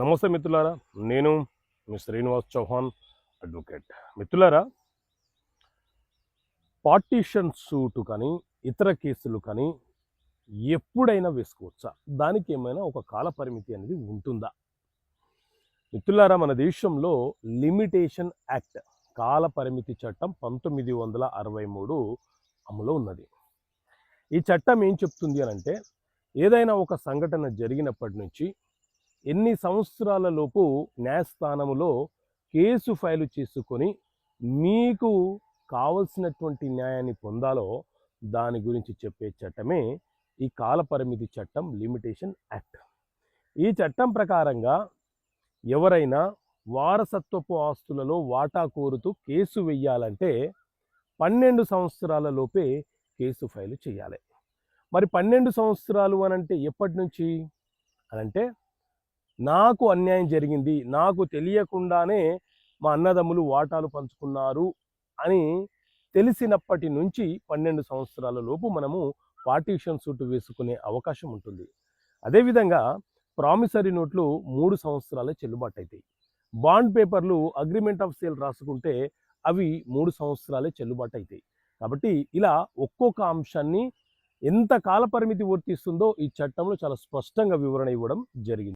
నమస్తే మిత్రులారా నేను మీ శ్రీనివాస్ చౌహాన్ అడ్వకేట్. మిత్రులారా పార్టీషన్ సూటు కానీ ఇతర కేసులు కానీ ఎప్పుడైనా వేసుకోవచ్చా? దానికి ఏమైనా ఒక కాల పరిమితి అనేది ఉంటుందా? మిత్రులారా మన దేశంలో లిమిటేషన్ యాక్ట్ కాల పరిమితి చట్టం పంతొమ్మిది వందల అరవై మూడు అమలు ఉన్నది. ఈ చట్టం ఏం చెప్తుంది అని అంటే ఏదైనా ఒక సంఘటన జరిగినప్పటి నుంచి ఎన్ని సంవత్సరాలలోపు న్యాయస్థానములో కేసు ఫైలు చేసుకొని మీకు కావలసినటువంటి న్యాయాన్ని పొందాలో దాని గురించి చెప్పే చట్టమే ఈ కాలపరిమితి చట్టం లిమిటేషన్ యాక్ట్. ఈ చట్టం ప్రకారంగా ఎవరైనా వారసత్వపు ఆస్తులలో వాటా కోరుతూ కేసు వెయ్యాలంటే పన్నెండు సంవత్సరాల లోపే కేసు ఫైలు చేయాలి. మరి పన్నెండు సంవత్సరాలు అనంటే ఎప్పటి నుంచి? అనంటే నాకు అన్యాయం జరిగింది నాకు తెలియకుండానే మా అన్నదమ్ములు వాటాలు పంచుకున్నారు అని తెలిసినప్పటి నుంచి పన్నెండు సంవత్సరాల లోపు మనము పార్టీషన్ సూటు వేసుకునే అవకాశం ఉంటుంది. అదేవిధంగా ప్రామిసరీ నోట్లు మూడు సంవత్సరాలే చెల్లుబాటు అవుతాయి బాండ్ పేపర్లు అగ్రిమెంట్ ఆఫ్ సేల్ రాసుకుంటే అవి మూడు సంవత్సరాలే చెల్లుబాటు అవుతాయి కాబట్టి ఇలా ఒక్కొక్క అంశాన్ని ఎంత కాల పరిమితి వర్తిస్తుందో ఈ చట్టంలో చాలా స్పష్టంగా వివరణ ఇవ్వడం జరిగింది.